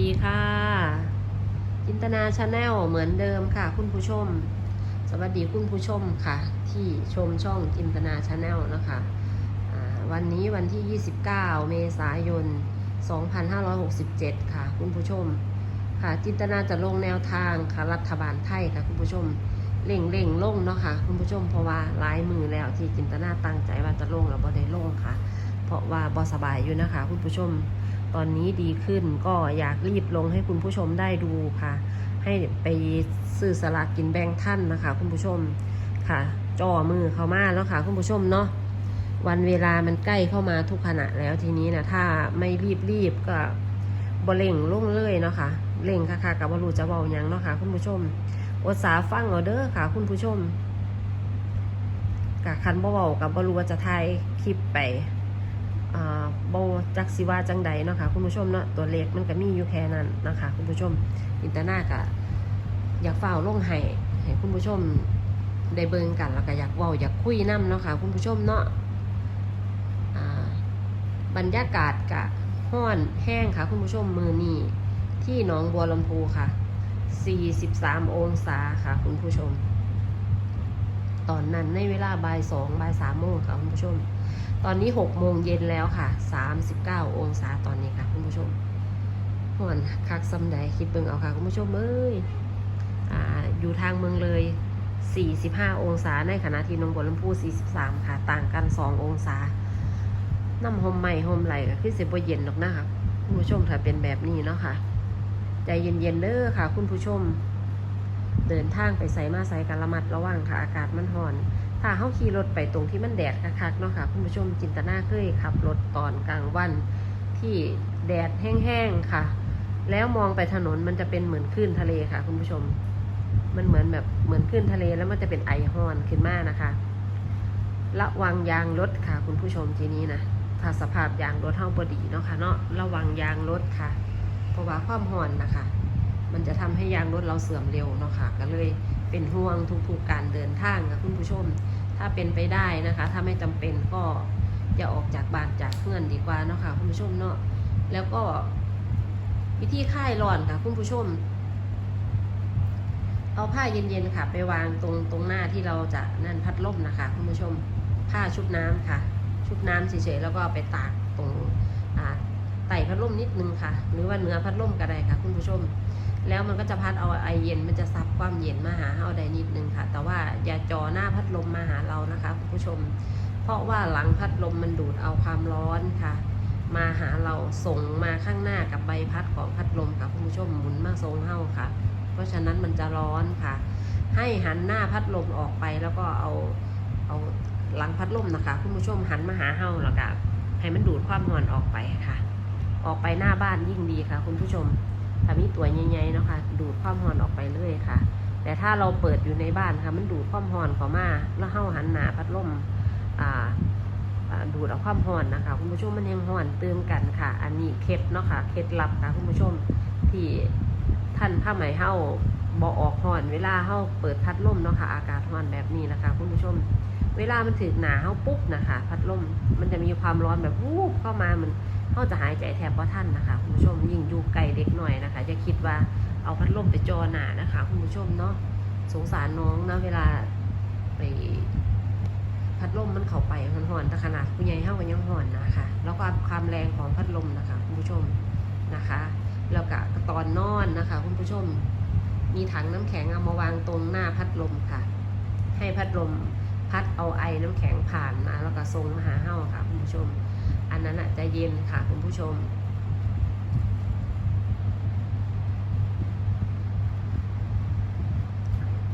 ดีค่ะ จินตนาชาแนลเหมือนเดิมค่ะ คุณผู้ชม สวัสดีคุณผู้ชมค่ะ ที่ชมช่องจินตนาชาแนลนะคะวันนี้วันที่ 29 เมษายน 2567 ค่ะ คุณผู้ชม ค่ะ จินตนาจะลงแนวทางค่ะรัฐบาลไทยค่ะ คุณผู้ชมเล่งเล่งลงเนาะค่ะคุณผู้ชมเพราะว่าหลายมือแล้วที่จินตนาตั้งใจว่าจะลงแล้วบ่ได้ลงค่ะ เพราะว่าบ่สบายอยู่นะคะ คุณผู้ชม ตอนนี้ดีขึ้นก็อยากรีบลงให้คุณผู้ชมได้ดูค่ะ ให้ไปซื้อสลากกินแบ่งท่านนะคะ คุณผู้ชมค่ะจ่อมือเข้ามาแล้วค่ะ คุณผู้ชมเนาะวันเวลามันใกล้เข้ามาทุกขณะแล้วทีนี้นะถ้าไม่รีบรีบก็บเล่งลุ่งเลยเนาะค่ะเล่งค่ะค่ะกับบรูจะเบายังเนาะค่ะคุณผู้ชมอดสาฟังเอาเด้อค่ะ คุณผู้ชมกะคันเบากับบรูจะถ่ายคลิปไป โบจักสิว่าจังใดเนาะค่ะคุณผู้ชมเนาะตัวเลขมันก็มีอยู่แค่นั้นนะคะคุณผู้ชมอินเตอร์นาก็อยากเฝ้าลงให้ให้คุณผู้ชมได้เบิ่งกันแล้วก็อยากเว้าอยากคุยนํเนาะค่ะคุณผู้ชมเนาะบรรยากาศกะห้อนแห้งค่ะคุณผู้ชมมือนี้ที่หนองบัวลำพูค่ะ 43 องศาค่ะคุณผู้ชม ตอนนั้นในเวลาบ่ายสองบ่ายสามโมงค่ะคุณผู้ชม ตอนนี้หกโมงเย็นแล้วค่ะสามสิบเก้าองศาตอนนี้ค่ะ คุณผู้ชมห่อนคักซ้ำใดคิดเบิ่งเอาค่ะ คุณผู้ชมเอ้ยออยู่ทางเมืองเลยสี่สิบห้าองศาในขณะที่นองบัวลำพูสี่สิบสามค่ะ ต่างกันสองศาน้ำหอมใหม่หอมไหลก็คือสิบ่เย็นหรอกนะคะคุณผู้ชมถ้าเป็นแบบนี้เนาะค่ะ ใจเย็นๆเด้อค่ะ คุณผู้ชม เดินทางไปใส่มาใส่กันระมัดระวังค่ะ อากาศมันร้อน ถ้าเขาขี่รถไปตรงที่มันแดดคักๆเนาะค่ะคุณผู้ชมจินตนาเคยขับรถตอนกลางวันที่แดดแห้งๆค่ะ แล้วมองไปถนนมันจะเป็นเหมือนคลื่นทะเลค่ะ คุณผู้ชม มันเหมือนแบบเหมือนคลื่นทะเลแล้วมันจะเป็นไอฮอนขึ้นมานะคะ ระวังยางรถค่ะ คุณผู้ชมทีนี้นะถ้าสภาพยางรถเท่าบดีเนาะค่ะเนาะระวังยางรถค่ะ เพราะว่าความหอนนะคะ มันจะทำให้ยางรถเราเสื่อมเร็วเนาะค่ะ ก็เลยเป็นห่วงทุกๆการเดินทางค่ะคุณผู้ชม ถ้าเป็นไปได้นะคะ ถ้าไม่จำเป็นก็อย่าออกจากบ้านจากเพื่อนดีกว่าเนาะค่ะคุณผู้ชมเนาะแล้วก็วิธีคลายร้อนค่ะคุณผู้ชม เอาผ้าเย็นๆค่ะ ไปวางตรงตรงหน้าที่เราจะนั่นพัดลมนะคะคุณผู้ชมผ้าชุบน้ำค่ะ ชุบน้ำเฉยๆแล้วก็เอาไปตากตรงไต่พัดลมนิดนึงค่ะ หรือว่าเนื้อพัดลมก็ได้ค่ะ คุณผู้ชม แล้วมันก็จะพัดเอาไอเย็นมันจะซับความเย็นมาหาเราได้นิดนึงค่ะ แต่ว่าอย่าจอหน้าพัดลมมาหาเรานะคะคุณผู้ชม เพราะว่าหลังพัดลมมันดูดเอาความร้อนค่ะ มาหาเราส่งมาข้างหน้ากับใบพัดของพัดลมค่ะคุณผู้ชมหมุนมาทรงเฮ้าค่ะ เพราะฉะนั้นมันจะร้อนค่ะ ให้หันหน้าพัดลมออกไปแล้วก็เอาเอาหลังพัดลมนะคะ คุณผู้ชมหันมาหาเฮ้าแล้วก็ให้มันดูดความร้อนออกไปค่ะ ออกไปหน้าบ้านยิ่งดีค่ะ คุณผู้ชม ถ้ามีตัวใหญ่ๆเนาะค่ะดูดความร้อนออกไปเลยค่ะ แต่ถ้าเราเปิดอยู่ในบ้านค่ะ มันดูดความร้อนเข้ามาแล้วเฮาหันหนาพัดลมอ่าดูดเอาความร้อนนะคะคุณผู้ชมมันยังร้อนเติมกันค่ะ อันนี้เคล็ดเนาะค่ะเคล็ดลับค่ะคุณผู้ชมที่ท่านผ้าไหมเฮาบอออกร้อน เวลาเฮาเปิดพัดลมเนาะค่ะ อากาศร้อนแบบนี้นะคะ คุณผู้ชม เวลามันถึงหนาเฮาปุ๊บนะคะ พัดลมมันจะมีความร้อนแบบวูบเข้ามามัน เขาจะหายใจแทบว่าะท่านนะคะคุณผู้ชมยิ่งอยู่ไกลเด็กหน่อยนะคะจะคิดว่าเอาพัดลมไปจอหนานะคะคุณผู้ชมเนาะสงสารน้องนะเวลาไปพัดลมมันเข้าไปมันห่อนแต่ขนาดผู้ใหญ่เท่ากันยังห่อนนะคะ แล้วก็ความแรงของพัดลมนะคะคุณผู้ชมนะคะ แล้วก็ตอนนอนนะคะ คุณผู้ชม มีถังน้ำแข็งเอามาวางตรงหน้าพัดลมค่ะ ให้พัดลมพัดเอาไอ้น้ำแข็งผ่านมาแล้วก็ทรงมาหาเห่าค่ะคุณผู้ชม อันนั้นอะจะเย็นค่ะคุณผู้ชม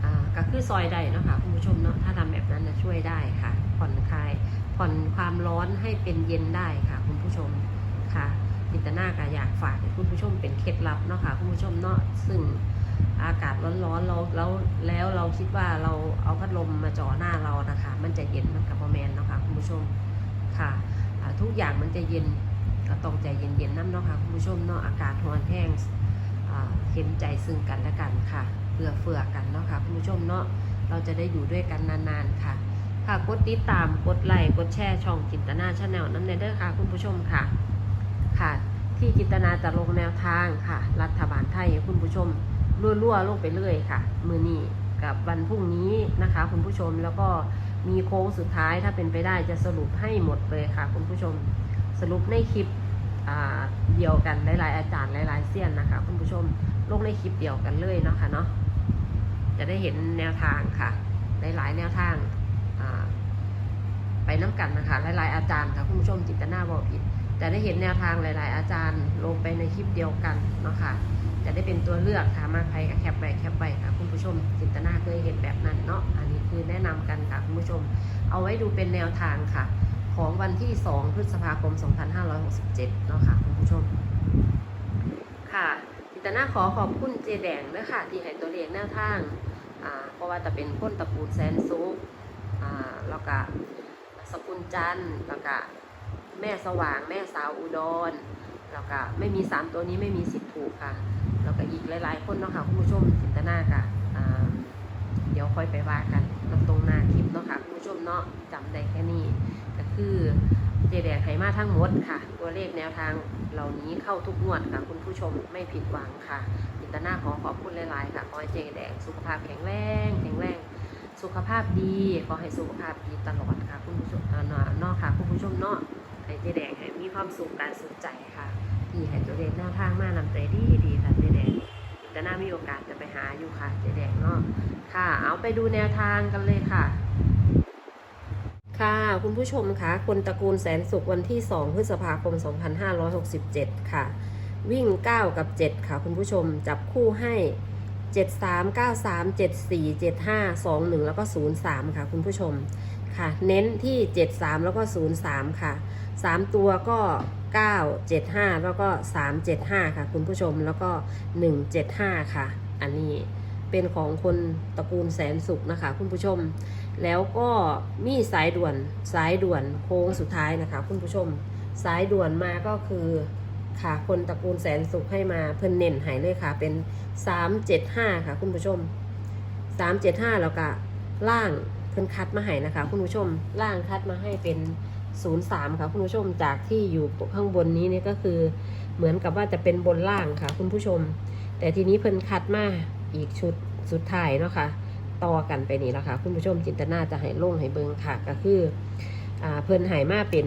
อ่าก็คือซอยได้เนาะคะคุณผู้ชมเนาะถ้าทำแบบนั้นจะช่วยได้ค่ะ ผ่อนคลายผ่อนความร้อนให้เป็นเย็นได้ค่ะ คุณผู้ชมค่ะจินตนาก็อยากฝากให้คุณผู้ชมเป็นเคล็ดลับเนาะค่ะคุณผู้ชมเนาะซึ่งอากาศร้อนๆเราแล้วแล้วเราคิดว่าเราเอาพัดลมมาจ่อหน้าเรานะคะ มันจะเย็นมันกับแมนเนาะค่ะคุณผู้ชมค่ะ ทุกอย่างมันจะเย็นก็ต้องใจเย็นๆน้ำเนาะค่ะคุณผู้ชมเนาะอากาศร้อนแห้งเห็นใจซึ่งกันและกันค่ะเพื่อเฟื่อกันเนาะค่ะคุณผู้ชมเนาะเราจะได้อยู่ด้วยกันนานๆค่ะ ค่ะกดติดตามกดไลค์กดแชร์ช่องจินตนาชาแนลน้ำเนเดอร์ค่ะ คุณผู้ชมค่ะค่ะ ที่จินตนาจะลงแนวทางค่ะ รัฐบาลไทยคุณผู้ชมรั่วๆลงไปเรื่อยค่ะ มือนี้กับวันพรุ่งนี้นะคะ คุณผู้ชมแล้วก็ มีโค้งสุดท้ายถ้าเป็นไปได้จะสรุปให้หมดเลยค่ะ คุณผู้ชมสรุปในคลิปเดียวกันหลายๆอาจารย์หลายๆเสี้ยนนะคะ คุณผู้ชมลงในคลิปเดียวกันเลยเนาะค่ะเนาะจะได้เห็นแนวทางค่ะ หลายๆแนวทางไปน้ำกันนะคะ หลายๆอาจารย์ค่ะคุณผู้ชมจิตนาบอกผิดจะได้เห็นแนวทางหลาย ๆ อาจารย์ลงไปในคลิปเดียวกันเนาะค่ะ จะได้เป็นตัวเลือกค่ะมาใครแคปไปแคปไปค่ะคุณผู้ชม จินตนาเคยเห็นแบบนั้นเนาะอันนี้คือแนะนำกันค่ะคุณผู้ชม เอาไว้ดูเป็นแนวทางค่ะ ของวันที่ 2 พฤษภาคม 2567 เนาะค่ะคุณผู้ชม ค่ะจินตนาขอขอบคุณเจแดงด้วยค่ะ ที่ให้ตัวเลขแนวทางอ่าเพราะว่าจะเป็นคนตะกูแซนซุกอ่าแล้วก็สกุลจันทร์แล้วก็แม่สว่าง แม่สาวอุดรแล้วก็ไม่มีสามตัวนี้ไม่มีสิทธิ์ถูกค่ะ หลาย ๆ คนเนาะค่ะคุณผู้ชมจินตนาค่ะเดี๋ยวค่อยไปว่ากันตรงหน้าคลิปเนาะค่ะคุณผู้ชมเนาะจำได้แค่นี้ก็คือเจแดงไหมาทั้งหมดค่ะ ตัวเลขแนวทางเหล่านี้เข้าทุกงวดค่ะคุณผู้ชมไม่ผิดหวังค่ะจินตนาขอขอบคุณหลาย ๆ ค่ะขอให้เจแดงสุขภาพแข็งแรงแข็งแรงสุขภาพดีขอให้สุขภาพดีตลอดค่ะคุณผู้ชมเนาะเนาะค่ะคุณผู้ชมเนาะให้เจแดงให้มีความสุขการสุขใจค่ะที่ให้ตัวเด็กแนวทางมานำใจดีดีค่ะเจแดง แต่น่ามีโอกาสจะไปหาอยู่ค่ะเจแดงเนาะค่ะ เอาไปดูแนวทางกันเลยค่ะ ค่ะคุณผู้ชมคะคนตระกูลแสนสุขวันที่ 2 พฤษภาคม 2567 ค่ะ วิ่ง 9 กับ 7 ค่ะ คุณผู้ชมจับคู่ให้ 73 93 74 75 21 แล้วก็ 03 ค่ะ คุณผู้ชมค่ะ เน้นที่ 73 แล้วก็ 03 ค่ะ 3 ตัวก็ 9 75 แล้วก็ 375 ค่ะ คุณผู้ชมแล้วก็ 175 ค่ะ อันนี้เป็นของคนตระกูลแสนสุขนะคะ คุณผู้ชม แล้วก็มีสายด่วนสายด่วนโค้งสุดท้ายนะคะ คุณผู้ชม สายด่วนมาก็คือค่ะ คนตระกูลแสนสุขให้มาเพิ่นเน้นหายเลยค่ะ เป็น 375 ค่ะ คุณผู้ชม 375 แล้วก็ล่างเพิ่นคัดมาให้นะคะ คุณผู้ชมล่างคัดมาให้เป็น 03 ค่ะคุณผู้ชมจากที่อยู่ข้างบนนี้เนี่ยก็คือเหมือนกับว่าจะเป็นบนล่างค่ะ คุณผู้ชม แต่ทีนี้เพิ่นคัดมาอีกชุดสุดท้ายเนาะค่ะต่อกันไปนี่แล้วค่ะ คุณผู้ชมจินตนาจะให้ลงให้เบิงค่ะก็คืออเพิ่นหายมาเป็น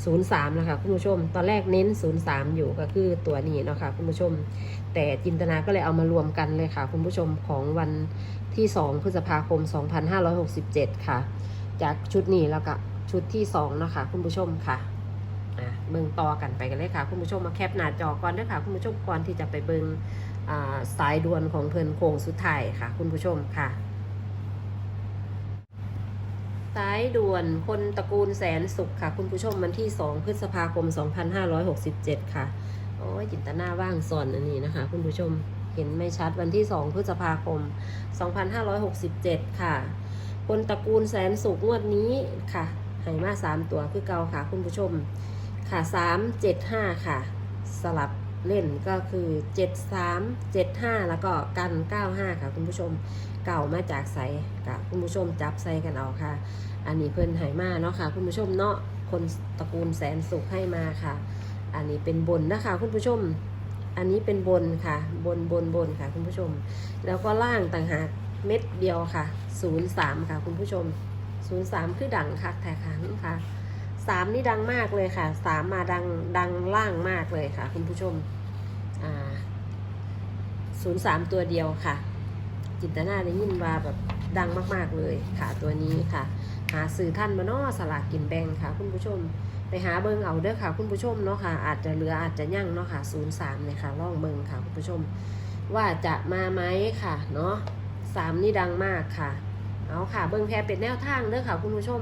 03นะคะคุณผู้ชม ตอนแรกเน้น 03 อยู่ก็คือตัวนี้เนาะค่ะคุณผู้ชม แต่จินตนาก็เลยเอามารวมกันเลยค่ะ คุณผู้ชมของวันที่ 2 พฤษภาคม 2567 ค่ะ จากชุดนี้แล้วก็ ชุดที่2เนาะคะคุณผู้ชมค่ะอะเบิงต่อกันไปกันเลยค่ะคุณผู้ชมมาแคปหน้าจอก่อนด้วยค่ะคุณผู้ชมก่อนที่จะไปเบิงอ่าสายด่วนของเพิ่นโค้งสุดท้ายค่ะ คุณผู้ชมค่ะ สายด่วนคนตระกูลแสนสุขค่ะ คุณผู้ชมวันที่ 2 พฤษภาคม 2567 ค่ะ โอ้ยจินตนาว่างสอนอันนี้นะคะ คุณผู้ชมเห็นไม่ชัดวันที่ 2 พฤษภาคม 2567 ค่ะ คนตระกูลแสนสุขงวดนี้ค่ะ ให้มา3ตัวคือเก่าค่ะคุณผู้ชม ค่ะ3 7 5ค่ะ สลับเล่นก็คือ7 3 7 5แล้วก็กัน95ค่ะคุณผู้ชมเก่ามาจากใสกับคุณผู้ชมจับใส่กันเอาค่ะ อันนี้เพิ่นไหมาเนาะค่ะ คุณผู้ชมเนาะคนตระกูลแสนสุขให้มาค่ะ อันนี้เป็นบนนะคะ คุณผู้ชม อันนี้เป็นบนค่ะ บนบนบนค่ะ คุณผู้ชม แล้วก็ล่างต่างหากเม็ดเดียวค่ะ 03 ค่ะ คุณผู้ชม 03คือดังค่ะแต่ค่ะค่ะสามนี่ดังมากเลยค่ะสามมาดังดังล่างมากเลยค่ะ คุณผู้ชมอ่า03ตัวเดียวค่ะ จินตนาได้ยินว่าแบบดังมากๆเลยค่ะตัวนี้ค่ะ หาซื้อท่านมาเนาะสลากกินแบ่งค่ะ คุณผู้ชม ไปหาเบิงเอาเด้อค่ะ คุณผู้ชมเนาะค่ะ อาจจะเหลืออาจจะยั่งเนาะค่ะ03เนี่ยค่ะลองเบิงค่ะ คุณผู้ชม ว่าจะมาไหมค่ะเนาะสามนี่ดังมากค่ะ เอาค่ะ เบิงแพรเป็นแนวทางเด้อค่ะ คุณผู้ชม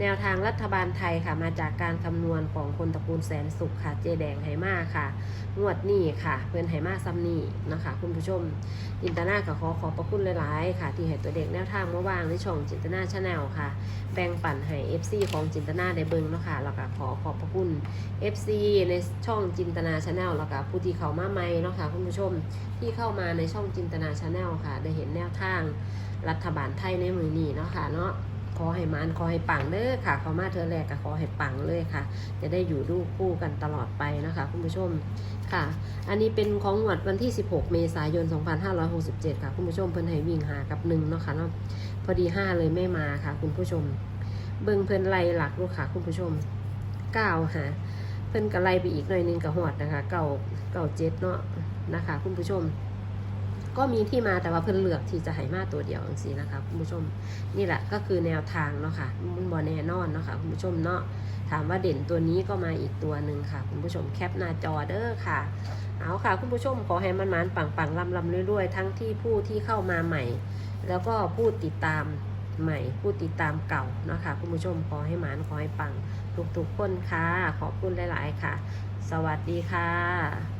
แนวทางรัฐบาลไทยค่ะมาจากการคำนวณของคนตระกูลแสนสุขค่ะ เจแดงไหมาค่ะ งวดนี้ค่ะ เพื่อนไหมาซัมนี่นะคะ คุณผู้ชม จินตนากับขอขอบพระคุณหลายๆ ค่ะ ที่ให้ตัวเด็กแนวทางมาวางในช่องจินตนาชาแนลค่ะ แบ่งปันให้ FC ของจินตนาได้เบิ่งเนาะค่ะแล้วก็ขอขอบพระคุณ FC ในช่องจินตนาชาแนลแล้วก็ผู้ที่เข้ามาใหม่เนาะค่ะคุณผู้ชมที่เข้ามาในช่องจินตนาชาแนลค่ะ ได้เห็นแนวทางรัฐบาลไทยในมือนี้เนาะค่ะเนาะ ขอให้มานขอให้ปังเด้อค่ะเขามาเธอแรกก็ขอให้ปังเลยค่ะ จะได้อยู่ดูคู่กันตลอดไปนะคะ คุณผู้ชมค่ะ อันนี้เป็นของงวดวันที่ 16 เมษายน 2567 ค่ะ คุณผู้ชมเพิ่นให้วิ่งหากับหนึ่งเนาะค่ะเนาะพอดี 5 เลยไม่มาค่ะ คุณผู้ชม เบิ่งเพิ่นไล่หลักลูกค่ะ คุณผู้ชม9หาเพิ่นก็ไล่ไปอีกหน่อยนึงกับหอดนะคะเก่าเก่าเจ็ดเนาะนะคะ คุณผู้ชม ก็มีที่มาแต่ว่าเพิ่นเลือกที่จะให้มาตัวเดียวจังซี่นะคะคุณผู้ชมนี่แหละก็คือแนวทางเนาะค่ะมันบ่แน่นอนเนาะค่ะคุณผู้ชมเนาะถามว่าเด่นตัวนี้ก็มาอีกตัวหนึ่งค่ะ คุณผู้ชมแคปหน้าจอเด้อค่ะ เอาค่ะ คุณผู้ชมขอให้มันมันปังปังลำลำรวยๆ ทั้งที่ผู้ที่เข้ามาใหม่ แล้วก็ผู้ติดตามใหม่ผู้ติดตามเก่าเนาะค่ะคุณผู้ชมขอให้หมานขอให้ปังทุกๆคนค่ะ ขอบคุณหลาย ๆ ค่ะ สวัสดีค่ะ